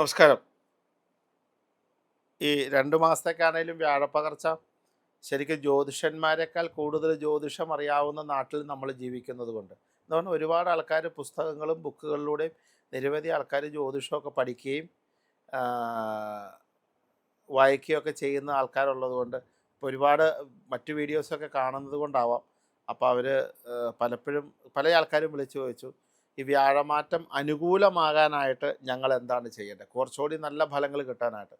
നമസ്കാരം. ഈ രണ്ട് മാസത്തേക്കാണേലും വ്യാഴപ്പകർച്ച. ശരിക്കും ജ്യോതിഷന്മാരെക്കാൾ കൂടുതൽ ജ്യോതിഷം അറിയാവുന്ന നാട്ടിൽ നമ്മൾ ജീവിക്കുന്നത് കൊണ്ട് അതുകൊണ്ട് ഒരുപാട് ആൾക്കാർ പുസ്തകങ്ങളും ബുക്കുകളിലൂടെയും നിരവധി ആൾക്കാർ ജ്യോതിഷമൊക്കെ പഠിക്കുകയും വായിക്കുകയൊക്കെ ചെയ്യുന്ന ആൾക്കാരുള്ളത് കൊണ്ട് ഇപ്പോൾ ഒരുപാട് മറ്റു വീഡിയോസൊക്കെ കാണുന്നത് കൊണ്ടാവാം. അപ്പോൾ അവർ പലപ്പോഴും പല ആൾക്കാരും വിളിച്ചു ചോദിച്ചു ഈ വ്യാഴമാറ്റം അനുകൂലമാകാനായിട്ട് ഞങ്ങൾ എന്താണ് ചെയ്യേണ്ടത്? കുറച്ചുകൂടി നല്ല ഫലങ്ങൾ കിട്ടാനായിട്ട്.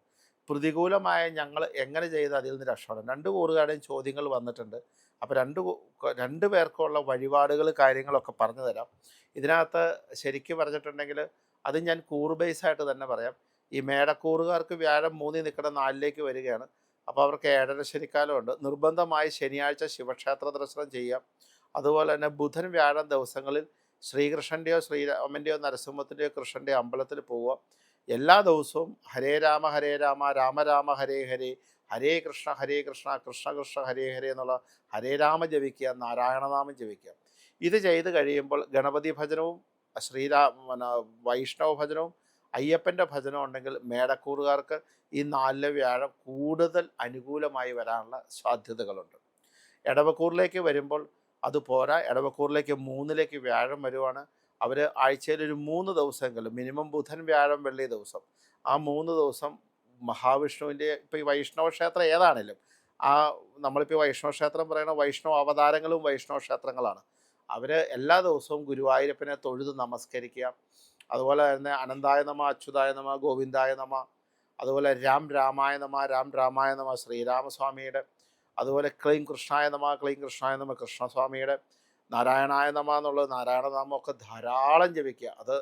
പ്രതികൂലമായ ഞങ്ങൾ എങ്ങനെ ചെയ്ത് അതിൽ നിന്ന് രക്ഷപ്പെടാം രണ്ട് കൂറുകാരുടെയും ചോദ്യങ്ങൾ വന്നിട്ടുണ്ട്. അപ്പോൾ രണ്ട് രണ്ട് പേർക്കുള്ള വഴിപാടുകൾ കാര്യങ്ങളൊക്കെ പറഞ്ഞു തരാം. ഇതിനകത്ത് ശരിക്കും പറഞ്ഞിട്ടുണ്ടെങ്കിൽ അത് ഞാൻ കൂറ് ബേസ് ആയിട്ട് തന്നെ പറയാം. ഈ മേടക്കൂറുകാർക്ക് വ്യാഴം മൂന്നിൽ നിൽക്കുന്ന നാലിലേക്ക് വരികയാണ്. അപ്പോൾ അവർക്ക് ഏഴര ശനിക്കാലമുണ്ട്. നിർബന്ധമായി ശനിയാഴ്ച ശിവക്ഷേത്ര ദർശനം ചെയ്യാം. അതുപോലെ തന്നെ ബുധൻ വ്യാഴം ദിവസങ്ങളിൽ ശ്രീകൃഷ്ണന്റെയോ ശ്രീരാമന്റെയോ നരസിംഹത്തിന്റെയോ കൃഷ്ണന്റെയോ അമ്പലത്തിൽ പോവുക. എല്ലാ ദിവസവും ഹരേ രാമ ഹരേ രാമ രാമ രാമ ഹരേ ഹരേ ഹരേ കൃഷ്ണ ഹരേ കൃഷ്ണ കൃഷ്ണ കൃഷ്ണ ഹരേ ഹരേ എന്നുള്ള ഹരേ രാമ ജപിക്കുക നാരായണനാമം ജപിക്കുക. ഇത് ചെയ്ത് കഴിയുമ്പോൾ ഗണപതി ഭജനവും ശ്രീരാ പിന്നെ വൈഷ്ണവ ഭജനവും അയ്യപ്പന്റെ ഭജനം ഉണ്ടെങ്കിൽ മേടക്കൂറുകാർക്ക് ഈ നാലിലെ വ്യാഴം കൂടുതൽ അനുകൂലമായി വരാനുള്ള സാധ്യതകളുണ്ട്. എടവക്കൂറിലേക്ക് വരുമ്പോൾ അത് പോരാ. ഇടവക്കൂറിലേക്ക് മൂന്നിലേക്ക് വ്യാഴം വരുവാണ്. അവർ ആഴ്ചയിൽ ഒരു മൂന്ന് ദിവസമെങ്കിലും മിനിമം ബുധൻ വ്യാഴം വെള്ളി ദിവസം. ആ മൂന്ന് ദിവസം മഹാവിഷ്ണുവിന്റെ ഇപ്പോൾ ഈ വൈഷ്ണവ ക്ഷേത്രം ഏതാണേലും ആ നമ്മളിപ്പോൾ വൈഷ്ണവ ക്ഷേത്രം പറയണ വൈഷ്ണവ അവതാരങ്ങളും വൈഷ്ണവ ക്ഷേത്രങ്ങളാണ്. അവർ എല്ലാ ദിവസവും ഗുരുവായൂരപ്പനെ തൊഴുത് നമസ്കരിക്കുക. അതുപോലെ തന്നെ അനന്തായ നമ അച്യുതായ നമ ഗോവിന്ദായ നമ അതുപോലെ രാം രാമായ നമ രാം രാമായ നമ ശ്രീരാമസ്വാമിയുടെ അതുപോലെ ക്ലീം കൃഷ്ണായ നമ ക്ലീം കൃഷ്ണായ നമ കൃഷ്ണസ്വാമിയുടെ നാരായണായ നമ എന്നുള്ളത് നാരായണനാമമൊക്കെ ധാരാളം ജപിക്കുക. അത്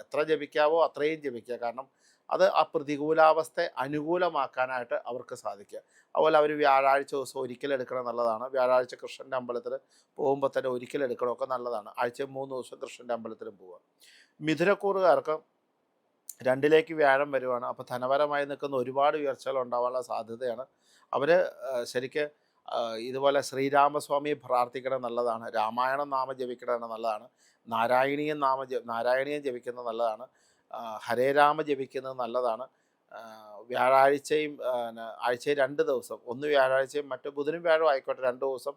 എത്ര ജപിക്കാവോ അത്രയും ജപിക്കുക. കാരണം അത് ആ പ്രതികൂലാവസ്ഥയെ അനുകൂലമാക്കാനായിട്ട് അവർക്ക് സാധിക്കുക. അതുപോലെ അവർ വ്യാഴാഴ്ച ദിവസം ഒരിക്കലെടുക്കണം നല്ലതാണ്. വ്യാഴാഴ്ച കൃഷ്ണന്റെ അമ്പലത്തിൽ പോകുമ്പോൾ തന്നെ ഒരിക്കൽ എടുക്കണമൊക്കെ നല്ലതാണ്. ആഴ്ച മൂന്ന് ദിവസം കൃഷ്ണന്റെ അമ്പലത്തിലും പോവുക. മിഥുനക്കൂറുകാർക്ക് രണ്ടിലേക്ക് വ്യാഴം വരുവാണ്. അപ്പോൾ ധനപരമായി നിൽക്കുന്ന ഒരുപാട് ഉയർച്ചകൾ ഉണ്ടാവാനുള്ള സാധ്യതയാണ്. അവർ ശരിക്ക് ഇതുപോലെ ശ്രീരാമസ്വാമിയെ പ്രാർത്ഥിക്കണം നല്ലതാണ്. രാമായണം നാമം ജപിക്കണം നല്ലതാണ്. നാരായണീയം നാമ നാരായണീയം ജപിക്കുന്നത് നല്ലതാണ്. ഹരേ രാമ ജപിക്കുന്നത് നല്ലതാണ്. വ്യാഴാഴ്ചയും ആഴ്ച രണ്ട് ദിവസം. ഒന്ന് വ്യാഴാഴ്ചയും മറ്റു ബുധനും വ്യാഴവും ആയിക്കോട്ടെ രണ്ട് ദിവസം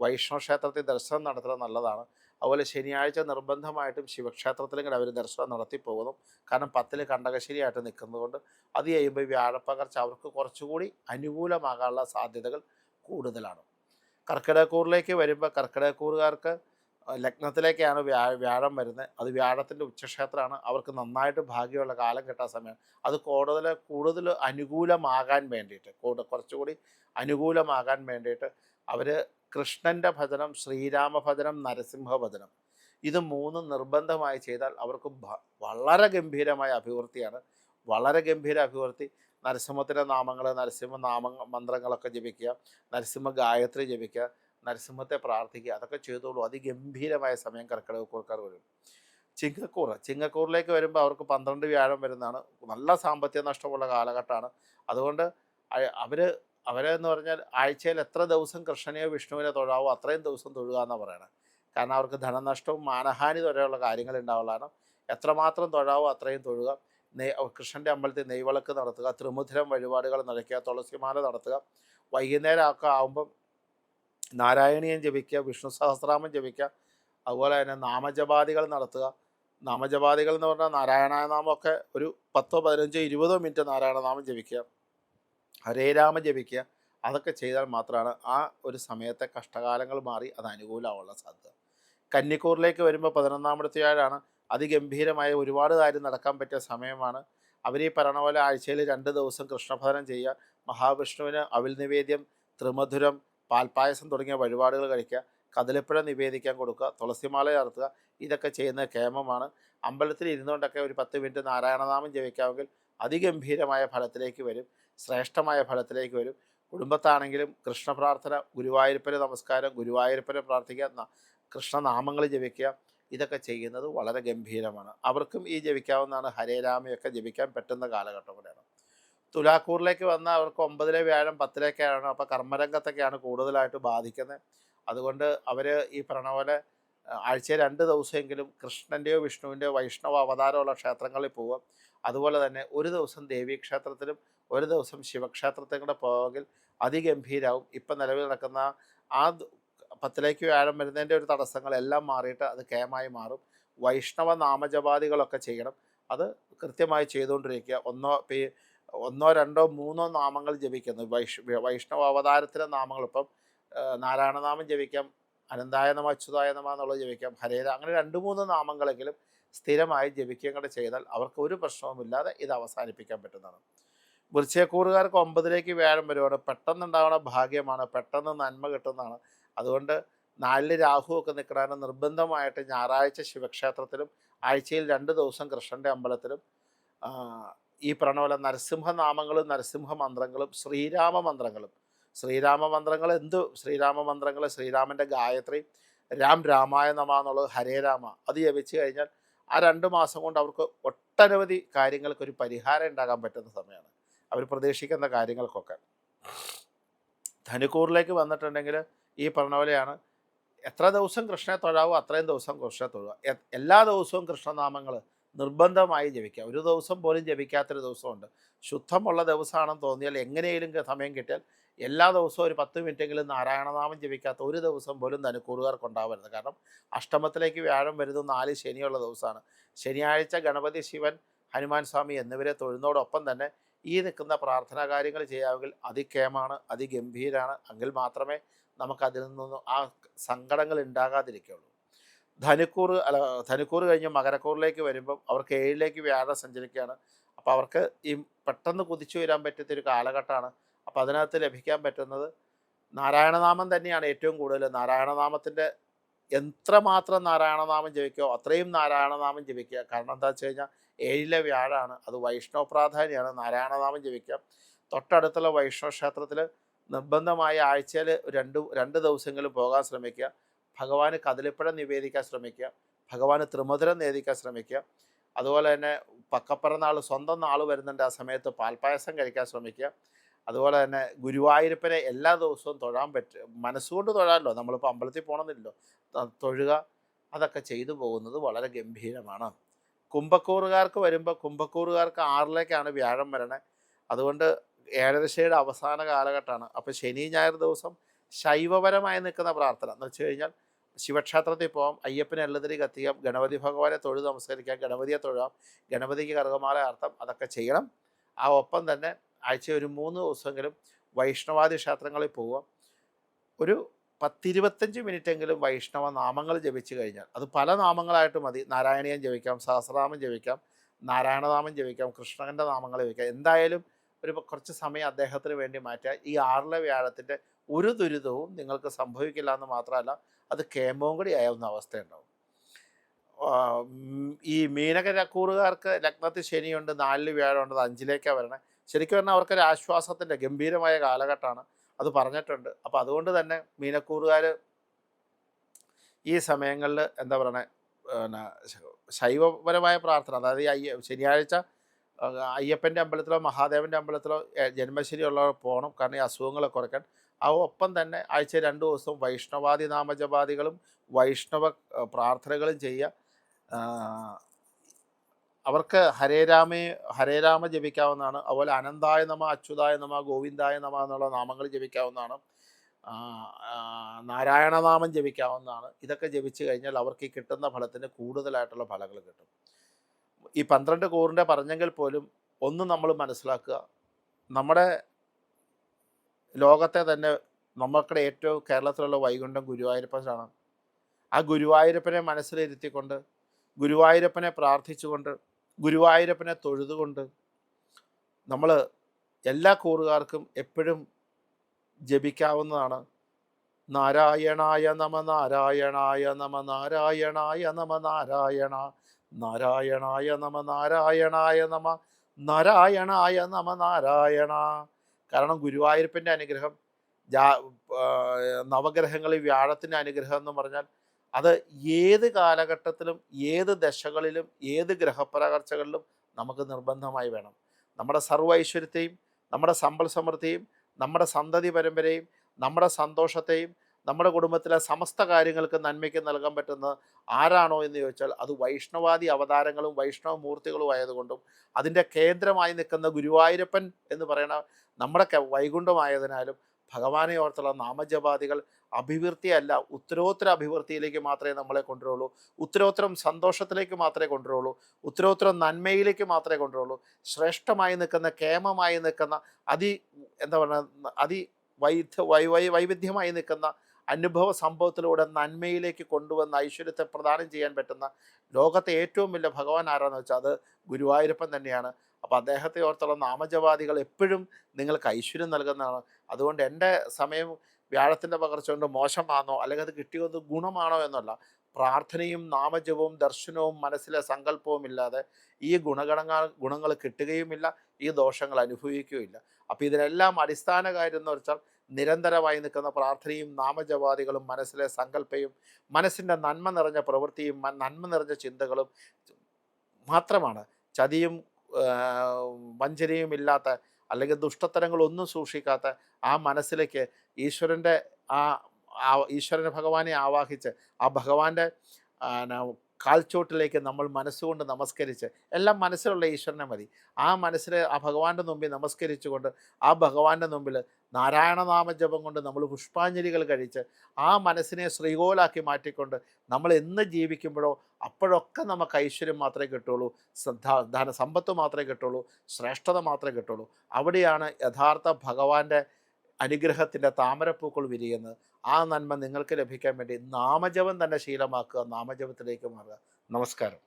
വൈഷ്ണവ ക്ഷേത്രത്തിൽ ദർശനം നടത്തുന്നത് നല്ലതാണ്. അതുപോലെ ശനിയാഴ്ച നിർബന്ധമായിട്ടും ശിവക്ഷേത്രത്തിലും കൂടെ അവർ ദർശനം നടത്തി പോകുന്നു. കാരണം പത്തിൽ കണ്ടകശ്ശേരിയായിട്ട് നിൽക്കുന്നതുകൊണ്ട് അത് കഴിയുമ്പോൾ വ്യാഴപ്പകർച്ച അവർക്ക് കുറച്ചുകൂടി അനുകൂലമാകാനുള്ള സാധ്യതകൾ കൂടുതലാണ്. കർക്കിടകക്കൂറിലേക്ക് വരുമ്പോൾ കർക്കിടകക്കൂറുകാർക്ക് ലഗ്നത്തിലേക്കാണ് വ്യാ വ്യാഴം വരുന്നത്. അത് വ്യാഴത്തിന്റെ ഉച്ചക്ഷേത്രമാണ്. അവർക്ക് നന്നായിട്ട് ഭാഗ്യമുള്ള കാലം കിട്ടാൻ സമയം. അത് കൂടുതൽ കൂടുതൽ അനുകൂലമാകാൻ വേണ്ടിയിട്ട് കൂടുതൽ കുറച്ചുകൂടി അനുകൂലമാകാൻ വേണ്ടിയിട്ട് അവർ കൃഷ്ണന്റെ ഭജനം ശ്രീരാമഭജനം നരസിംഹ ഭജനം ഇത് മൂന്ന് നിർബന്ധമായി ചെയ്താൽ അവർക്ക് വളരെ ഗംഭീരമായ അഭിവൃദ്ധിയാണ്. വളരെ ഗംഭീര അഭിവൃദ്ധി. നരസിംഹത്തിന്റെ നാമങ്ങൾ നരസിംഹ നാമ മന്ത്രങ്ങളൊക്കെ ജപിക്കുക നരസിംഹ ഗായത്രി ജപിക്കുക നരസിംഹത്തെ പ്രാർത്ഥിക്കുക അതൊക്കെ ചെയ്തോളൂ. അതിഗംഭീരമായ സമയം കർക്കിടകക്കൂർക്കാർ വരും. ചിങ്ങക്കൂർ ചിങ്ങക്കൂറിലേക്ക് വരുമ്പോൾ അവർക്ക് പന്ത്രണ്ട് വ്യാഴം വരുന്നതാണ്. നല്ല സാമ്പത്തിക നഷ്ടമുള്ള കാലഘട്ടമാണ്. അതുകൊണ്ട് അവർ അവരെന്ന് പറഞ്ഞാൽ ആഴ്ചയിൽ എത്ര ദിവസം കൃഷ്ണനെയോ വിഷ്ണുവിനെ തൊഴാവോ അത്രയും ദിവസം തൊഴുക എന്നാണ് പറയുന്നത് കാരണം അവർക്ക് ധനനഷ്ടവും മാനഹാനി വരെയുള്ള കാര്യങ്ങൾ ഉണ്ടാവുള്ളതാണ് എത്രമാത്രം തൊഴാവോ അത്രയും തൊഴുക. നെയ് കൃഷ്ണന്റെ അമ്പലത്തിൽ നെയ്വിളക്ക് നടത്തുക. ത്രിമുദ്രം വഴിപാടുകൾ നടക്കുക. തുളസിമാല നടത്തുക. വൈകുന്നേരം ഒക്കെ ആകുമ്പം നാരായണീയം ജപിക്കുക. വിഷ്ണു സഹസ്രാമം ജപിക്കുക. അതുപോലെ തന്നെ നാമജപാദികൾ നടത്തുക. നാമജപാദികൾ എന്ന് പറഞ്ഞാൽ നാരായണായ നാമമൊക്കെ ഒരു പത്തോ പതിനഞ്ചോ ഇരുപതോ മിനിറ്റ് നാരായണനാമം ജപിക്കുക. ഹരേ രാമ ജപിക്കുക. അതൊക്കെ ചെയ്താൽ മാത്രമാണ് ആ ഒരു സമയത്തെ കഷ്ടകാലങ്ങൾ മാറി അത് അനുകൂലമാവാനുള്ള സാധ്യത. കന്നിക്കൂറിലേക്ക് വരുമ്പോൾ പതിനൊന്നാമത്തെ ആഴാണ്. അതിഗംഭീരമായ ഒരുപാട് കാര്യം നടക്കാൻ പറ്റിയ സമയമാണ്. അവർ ഈ പറഞ്ഞ പോലെ ആഴ്ചയിൽ രണ്ട് ദിവസം കൃഷ്ണഭജനം ചെയ്യുക മഹാവിഷ്ണുവിന് അവിൽ നിവേദ്യം ത്രിമധുരം പാൽപ്പായസം തുടങ്ങിയ വഴിപാടുകൾ കഴിക്കുക കദളിപ്പഴ നിവേദിക്കാൻ കൊടുക്കുക തുളസിമാല ചേർത്തുക ഇതൊക്കെ ചെയ്യുന്ന കേമമാണ്. അമ്പലത്തിൽ ഇരുന്നുകൊണ്ടൊക്കെ ഒരു പത്ത് മിനിറ്റ് നാരായണനാമം ജപിക്കാമെങ്കിൽ അതിഗംഭീരമായ ഫലത്തിലേക്ക് വരും. ശ്രേഷ്ഠമായ ഫലത്തിലേക്ക് വരും. കുടുംബത്താണെങ്കിലും കൃഷ്ണ പ്രാർത്ഥന നമസ്കാരം ഗുരുവായൂരപ്പനെ പ്രാർത്ഥിക്കുക കൃഷ്ണനാമങ്ങൾ ജപിക്കുക ഇതൊക്കെ ചെയ്യുന്നത് വളരെ ഗംഭീരമാണ്. അവർക്കും ഈ ജപിക്കാവുന്നതാണ്. ഹരേരാമയൊക്കെ ജപിക്കാൻ പറ്റുന്ന കാലഘട്ടം കൂടെയാണ്. തുലാക്കൂറിലേക്ക് വന്ന അവർക്ക് ഒമ്പതിലെ വ്യാഴം പത്തിലേക്കാണ്. അപ്പോൾ കർമ്മരംഗത്തൊക്കെയാണ് കൂടുതലായിട്ട് ബാധിക്കുന്നത്. അതുകൊണ്ട് അവർ ഈ പറഞ്ഞ പോലെ ആഴ്ചയിൽ രണ്ട് ദിവസമെങ്കിലും കൃഷ്ണന്റെയോ വിഷ്ണുവിന്റെയോ വൈഷ്ണവ അവതാരമുള്ള ക്ഷേത്രങ്ങളിൽ പോവുക. അതുപോലെ തന്നെ ഒരു ദിവസം ദേവീ ക്ഷേത്രത്തിലും ഒരു ദിവസം ശിവക്ഷേത്രത്തിലും കൂടെ പോവുമെങ്കിൽ അതിഗംഭീരാവും. ഇപ്പം നിലവിൽ നടക്കുന്ന ആ പത്തിലേക്ക് വ്യാഴം വരുന്നതിന്റെ ഒരു തടസ്സങ്ങളെല്ലാം മാറിയിട്ട് അത് കേമായി മാറും. വൈഷ്ണവ നാമജപാദികളൊക്കെ ചെയ്യണം. അത് കൃത്യമായി ചെയ്തുകൊണ്ടിരിക്കുക. ഒന്നോ ഒന്നോ രണ്ടോ മൂന്നോ നാമങ്ങൾ ജപിക്കുന്നു. വൈഷ് വൈഷ്ണവ അവതാരത്തിലെ നാമങ്ങൾ ഇപ്പം നാരായണനാമം ജപിക്കാം അനന്തായ നമ അച്യുതായ നമ എന്നുള്ളത് ജപിക്കാം. ഹരേര അങ്ങനെ രണ്ട് മൂന്ന് നാമങ്ങളെങ്കിലും സ്ഥിരമായി ജപിക്കുകയും കൂടെ ചെയ്താൽ അവർക്ക് ഒരു പ്രശ്നവുമില്ലാതെ ഇത് അവസാനിപ്പിക്കാൻ പറ്റുന്നതാണ്. വൃശ്ചയക്കൂറുകാർക്ക് ഒമ്പതിലേക്ക് വ്യാഴം വരുവാണ്. പെട്ടെന്നുണ്ടാവുന്ന ഭാഗ്യമാണ്. പെട്ടെന്ന് നന്മ കിട്ടുന്നതാണ്. അതുകൊണ്ട് നാലിൽ ഒക്കെ നിൽക്കണതിന് നിർബന്ധമായിട്ട് ഞായറാഴ്ച ശിവക്ഷേത്രത്തിലും ആഴ്ചയിൽ രണ്ട് ദിവസം കൃഷ്ണന്റെ അമ്പലത്തിലും ഈ പറഞ്ഞ പോലെ നരസിംഹനാമങ്ങളും നരസിംഹ മന്ത്രങ്ങളും ശ്രീരാമ മന്ത്രങ്ങളും ശ്രീരാമ മന്ത്രങ്ങൾ എന്ത് ശ്രീരാമ മന്ത്രങ്ങൾ ശ്രീരാമന്റെ ഗായത്രി രാം രാമായ നമ എന്നുള്ളത് ഹരേ രാമ. അത് ജപിച്ചു കഴിഞ്ഞാൽ ആ രണ്ട് മാസം കൊണ്ട് അവർക്ക് ഒട്ടനവധി കാര്യങ്ങൾക്ക് ഒരു പരിഹാരം ഉണ്ടാകാൻ പറ്റുന്ന സമയമാണ്. അവർ പ്രതീക്ഷിക്കുന്ന കാര്യങ്ങൾക്കൊക്കെ. ധനുക്കൂറിലേക്ക് വന്നിട്ടുണ്ടെങ്കിൽ ഈ പറഞ്ഞ പോലെയാണ്. എത്ര ദിവസം കൃഷ്ണനെ തൊഴാവോ അത്രയും ദിവസം കൃഷ്ണനെ തൊഴുക. എല്ലാ ദിവസവും കൃഷ്ണനാമങ്ങൾ നിർബന്ധമായി ജപിക്കുക ഒരു ദിവസം പോലും ജപിക്കാത്തൊരു ദിവസമുണ്ട്. ശുദ്ധമുള്ള ദിവസമാണെന്ന് തോന്നിയാൽ എങ്ങനെയും സമയം കിട്ടിയാൽ എല്ലാ ദിവസവും ഒരു പത്ത് മിനിറ്റെങ്കിലും നാരായണനാമം ജപിക്കാത്ത ഒരു ദിവസം പോലും ധനുക്കൂറുകാർക്ക് ഉണ്ടാവരുത് കാരണം അഷ്ടമത്തിലേക്ക് വ്യാഴം വരുന്നത് നാല് ശനിയുള്ള ദിവസമാണ്. ശനിയാഴ്ച ഗണപതി ശിവൻ ഹനുമാൻ സ്വാമി എന്നിവരെ തൊഴുന്നതോടൊപ്പം തന്നെ ഈ നിൽക്കുന്ന പ്രാർത്ഥനാ കാര്യങ്ങൾ ചെയ്യാമെങ്കിൽ അതിക്കേമാണ് അതിഗംഭീരാണ്. എങ്കിൽ മാത്രമേ നമുക്കതിൽ നിന്നും ആ സങ്കടങ്ങൾ ഉണ്ടാകാതിരിക്കുകയുള്ളൂ. ധനുക്കൂർ അല്ല ധനുക്കൂർ കഴിഞ്ഞ് മകരക്കൂറിലേക്ക് വരുമ്പം അവർക്ക് ഏഴിലേക്ക് വ്യാഴം സഞ്ചരിക്കുകയാണ്. അപ്പോൾ അവർക്ക് ഈ പെട്ടെന്ന് കുതിച്ചു വരാൻ പറ്റുന്ന ഒരു കാലഘട്ടമാണ്. അപ്പോൾ അതിനകത്ത് ലഭിക്കാൻ പറ്റുന്നത് നാരായണനാമം തന്നെയാണ് ഏറ്റവും കൂടുതൽ നാരായണനാമത്തിന്റെ എത്രമാത്രം നാരായണനാമം ജപിക്കോ അത്രയും നാരായണനാമം ജപിക്കുക. കാരണം എന്താ വെച്ച് കഴിഞ്ഞാൽ ഏഴിലെ വ്യാഴാണ്. അത് വൈഷ്ണവ പ്രാധാന്യമാണ് നാരായണനാമം ജപിക്കുക. തൊട്ടടുത്തുള്ള വൈഷ്ണവ ക്ഷേത്രത്തിൽ നിർബന്ധമായ ആഴ്ചയിൽ രണ്ട് രണ്ട് ദിവസങ്ങളിൽ പോകാൻ ശ്രമിക്കുക. ഭഗവാന് കദളിപ്പഴം നിവേദിക്കാൻ ശ്രമിക്കുക ഭഗവാന് ത്രിമധുരം നിവേദിക്കാൻ ശ്രമിക്കുക. അതുപോലെ തന്നെ പക്കപ്പിറന്നാൾ സ്വന്തം നാൾ വരുന്നുണ്ട് ആ സമയത്ത് പാൽപ്പായസം കഴിക്കാൻ ശ്രമിക്കുക. അതുപോലെ തന്നെ ഗുരുവായൂരപ്പനെ എല്ലാ ദിവസവും തൊഴാൻ പറ്റും മനസ്സുകൊണ്ട് തൊഴാമല്ലോ. നമ്മളിപ്പോൾ അമ്പലത്തിൽ പോകണമെന്നില്ലല്ലോ തൊഴുക അതൊക്കെ ചെയ്തു പോകുന്നത് വളരെ ഗംഭീരമാണ്. കുംഭക്കൂറുകാർക്ക് വരുമ്പോൾ കുംഭക്കൂറുകാർക്ക് ആറിലേക്കാണ് വ്യാഴം വരണേ. അതുകൊണ്ട് ഏഴരശയുടെ അവസാന കാലഘട്ടമാണ്. അപ്പോൾ ശനി ഞായർ ദിവസം ശൈവപരമായി നിൽക്കുന്ന പ്രാർത്ഥന. എന്ന് വെച്ച് കഴിഞ്ഞാൽ ശിവക്ഷേത്രത്തിൽ പോകാം അയ്യപ്പനെ എള്ളതിരി കത്തിക്കാം ഗണപതി ഭഗവാനെ തൊഴുത് നമസ്കരിക്കാം ഗണപതിയെ തൊഴാം ഗണപതിക്ക് കർഗമാല അർത്ഥം അതൊക്കെ ചെയ്യണം. ആ ഒപ്പം തന്നെ ആഴ്ച ഒരു മൂന്ന് ദിവസമെങ്കിലും വൈഷ്ണവാദി ക്ഷേത്രങ്ങളിൽ പോവുക. ഒരു പത്തിരുപത്തഞ്ച് മിനിറ്റെങ്കിലും വൈഷ്ണവ നാമങ്ങൾ ജപിച്ചു കഴിഞ്ഞാൽ അത് പല നാമങ്ങളായിട്ട് മതി. നാരായണീയം ജപിക്കാം സഹസ്രനാമം ജപിക്കാം നാരായണനാമം ജപിക്കാം കൃഷ്ണന്റെ നാമങ്ങൾ ജപിക്കാം. എന്തായാലും ഒരു കുറച്ച് സമയം അദ്ദേഹത്തിന് വേണ്ടി മാറ്റുക ഈ ആറിലെ വ്യാഴത്തിന്റെ ഒരു ദുരിതവും നിങ്ങൾക്ക് സംഭവിക്കില്ല എന്ന് മാത്രമല്ല അത് കേമവും കൂടി ആവുന്ന അവസ്ഥയുണ്ടാവും. ഈ മീനകരക്കൂറുകാർക്ക് ലഗ്നത്തിൽ ശനിയുണ്ട് നാലിൽ വ്യാഴമുണ്ട് അഞ്ചിലേക്കാണ് വരണേ. ശരിക്കും പറഞ്ഞാൽ അവർക്കൊരു ആശ്വാസത്തിന്റെ ഗംഭീരമായ കാലഘട്ടമാണ്. അത് പറഞ്ഞിട്ടുണ്ട്. അപ്പോൾ അതുകൊണ്ട് തന്നെ മീനക്കൂറുകാർ ഈ സമയങ്ങളിൽ എന്താ പറയണേ പിന്നെ ശൈവപരമായ പ്രാർത്ഥന അതായത് ഈ അയ്യ ശനിയാഴ്ച അയ്യപ്പന്റെ അമ്പലത്തിലോ മഹാദേവന്റെ അമ്പലത്തിലോ ജന്മശരി ഉള്ളവർ പോകണം. കാരണം ഈ അസുഖങ്ങളെ കുറയ്ക്കാൻ ആ ഒപ്പം തന്നെ ആഴ്ച രണ്ട് ദിവസവും വൈഷ്ണവാദി നാമജപാദികളും വൈഷ്ണവ പ്രാർത്ഥനകളും ചെയ്യുക. അവർക്ക് ഹരേരാമേ ഹരേരാമ ജപിക്കാവുന്നതാണ്. അതുപോലെ അനന്തായ നമ അച്യുതായ നമ ഗോവിന്ദായ നമ എന്നുള്ള നാമങ്ങൾ ജപിക്കാവുന്നതാണ്. നാരായണനാമം ജപിക്കാവുന്നതാണ്. ഇതൊക്കെ ജപിച്ചു കഴിഞ്ഞാൽ അവർക്ക് ഈ കിട്ടുന്ന ഫലത്തിന് കൂടുതലായിട്ടുള്ള ഫലങ്ങൾ കിട്ടും. ഈ പന്ത്രണ്ട് കൂറിന്റെ പറഞ്ഞെങ്കിൽ പോലും ഒന്ന് നമ്മൾ മനസ്സിലാക്കുക. നമ്മുടെ ലോകത്തെ തന്നെ നമുക്കിടെ ഏറ്റവും കേരളത്തിലുള്ള വൈകുണ്ഠം ഗുരുവായൂരപ്പനാണ്. ആ ഗുരുവായൂരപ്പനെ മനസ്സിലിരുത്തിക്കൊണ്ട് ഗുരുവായൂരപ്പനെ പ്രാർത്ഥിച്ചുകൊണ്ട് ഗുരുവായൂരപ്പനെ തൊഴുതുകൊണ്ട് നമ്മൾ എല്ലാ കൂറുകാർക്കും എപ്പോഴും ജപിക്കാവുന്നതാണ്. നാരായണായ നമ നാരായണായ നമ നാരായണായ നമ നാരായണ നാരായണായ നമ നാരായണായ നമ നാരായണായ നമ നാരായണ. കാരണം ഗുരുവായൂരപ്പന്റെ അനുഗ്രഹം ജാ നവഗ്രഹങ്ങളിൽ വ്യാഴത്തിന്റെ അനുഗ്രഹം എന്ന് പറഞ്ഞാൽ അത് ഏത് കാലഘട്ടത്തിലും ഏത് ദശകളിലും ഏത് ഗ്രഹപ്രകർച്ചകളിലും നമുക്ക് നിർബന്ധമായി വേണം. നമ്മുടെ സർവ ഐശ്വര്യത്തെയും നമ്മുടെ സമ്പൽ സമൃദ്ധിയും നമ്മുടെ സന്തതി പരമ്പരയും നമ്മുടെ സന്തോഷത്തെയും നമ്മുടെ കുടുംബത്തിലെ സമസ്ത കാര്യങ്ങൾക്ക് നന്മയ്ക്ക് നൽകാൻ പറ്റുന്നത് ആരാണോ എന്ന് ചോദിച്ചാൽ അത് വൈഷ്ണവാദി അവതാരങ്ങളും വൈഷ്ണവ മൂർത്തികളും ആയതുകൊണ്ടും അതിന്റെ കേന്ദ്രമായി നിൽക്കുന്ന ഗുരുവായൂരപ്പൻ എന്ന് പറയുന്ന നമ്മുടെ വൈകുണ്ഠമായതിനാലും ഭഗവാനെ ഓർത്തുള്ള നാമജപാദികൾ അഭിവൃദ്ധിയല്ല ഉത്തരോത്തര അഭിവൃദ്ധിയിലേക്ക് മാത്രമേ നമ്മളെ കൊണ്ടുവരുള്ളൂ ഉത്തരോത്തരം സന്തോഷത്തിലേക്ക് മാത്രമേ കൊണ്ടുവരുള്ളൂ ഉത്തരോത്തരം നന്മയിലേക്ക് മാത്രമേ കൊണ്ടുവരുള്ളൂ ശ്രേഷ്ഠമായി നിൽക്കുന്ന കേമമായി നിൽക്കുന്ന അതി എന്താ പറയുക അതി വൈദ്യ വൈ വൈ വൈവിധ്യമായി നിൽക്കുന്ന അനുഭവ സംഭവത്തിലൂടെ നന്മയിലേക്ക് കൊണ്ടുവന്ന ഐശ്വര്യത്തെ പ്രദാനം ചെയ്യാൻ പറ്റുന്ന ലോകത്തെ ഏറ്റവും വലിയ ഭഗവാൻ ആരാന്ന് വെച്ചാൽ അത് ഗുരുവായൂരപ്പൻ തന്നെയാണ്. അപ്പോൾ അദ്ദേഹത്തെ ഓർത്തുള്ള നാമജവാദികൾ എപ്പോഴും നിങ്ങൾക്ക് ഐശ്വര്യം നൽകുന്നതാണ്. അതുകൊണ്ട് എന്റെ സമയം വ്യാഴത്തിന്റെ പകർച്ച കൊണ്ട് മോശമാണോ അല്ലെങ്കിൽ അത് കിട്ടിയത് ഗുണമാണോ എന്നല്ല. പ്രാർത്ഥനയും നാമജപവും ദർശനവും മനസ്സിലെ സങ്കല്പവും ഇല്ലാതെ ഈ ഗുണഗണങ്ങൾ ഗുണങ്ങൾ കിട്ടുകയുമില്ല ഈ ദോഷങ്ങൾ അനുഭവിക്കുകയും ഇല്ല അപ്പോൾ ഇതിനെല്ലാം അടിസ്ഥാന കാര്യം എന്ന് വെച്ചാൽ നിരന്തരമായി നിൽക്കുന്ന പ്രാർത്ഥനയും നാമജപാദികളും മനസ്സിലെ സങ്കല്പയും മനസ്സിന്റെ നന്മ നിറഞ്ഞ പ്രവൃത്തിയും നന്മ നിറഞ്ഞ ചിന്തകളും മാത്രമാണ്. ചതിയും വഞ്ചനയും ഇല്ലാത്ത അല്ലെങ്കിൽ ദുഷ്ടത്തരങ്ങളൊന്നും സൂക്ഷിക്കാത്ത ആ മനസ്സിലേക്ക് ഈശ്വരന്റെ ആ ഈശ്വരൻ ഭഗവാനെ ആവാഹിച്ച് ആ ഭഗവാന്റെ കാൽച്ചോട്ടിലേക്ക് നമ്മൾ മനസ്സുകൊണ്ട് നമസ്കരിച്ച് എല്ലാം മനസ്സിലുള്ള ഈശ്വരനെ മതി. ആ മനസ്സിലെ ആ ഭഗവാന്റെ മുമ്പിൽ നമസ്കരിച്ചുകൊണ്ട് ആ ഭഗവാന്റെ മുമ്പിൽ നാരായണനാമ ജപം കൊണ്ട് നമ്മൾ പുഷ്പാഞ്ജലികൾ കഴിച്ച് ആ മനസ്സിനെ ശ്രീകോലാക്കി മാറ്റിക്കൊണ്ട് നമ്മൾ എന്ന് ജീവിക്കുമ്പോഴോ അപ്പോഴൊക്കെ നമുക്ക് ഐശ്വര്യം മാത്രമേ കിട്ടുള്ളൂ ധന സമ്പത്ത് മാത്രമേ കിട്ടുള്ളൂ ശ്രേഷ്ഠത മാത്രമേ കിട്ടുള്ളൂ അവിടെയാണ് യഥാർത്ഥ ഭഗവാന്റെ അനുഗ്രഹത്തിന്റെ താമരപ്പൂക്കൾ വിരിയുന്നത്. ആ നന്മ നിങ്ങൾക്ക് ലഭിക്കാൻ വേണ്ടി നാമജപം തന്നെ ശീലമാക്കുക നാമജപത്തിലേക്ക് മാറുക. നമസ്കാരം.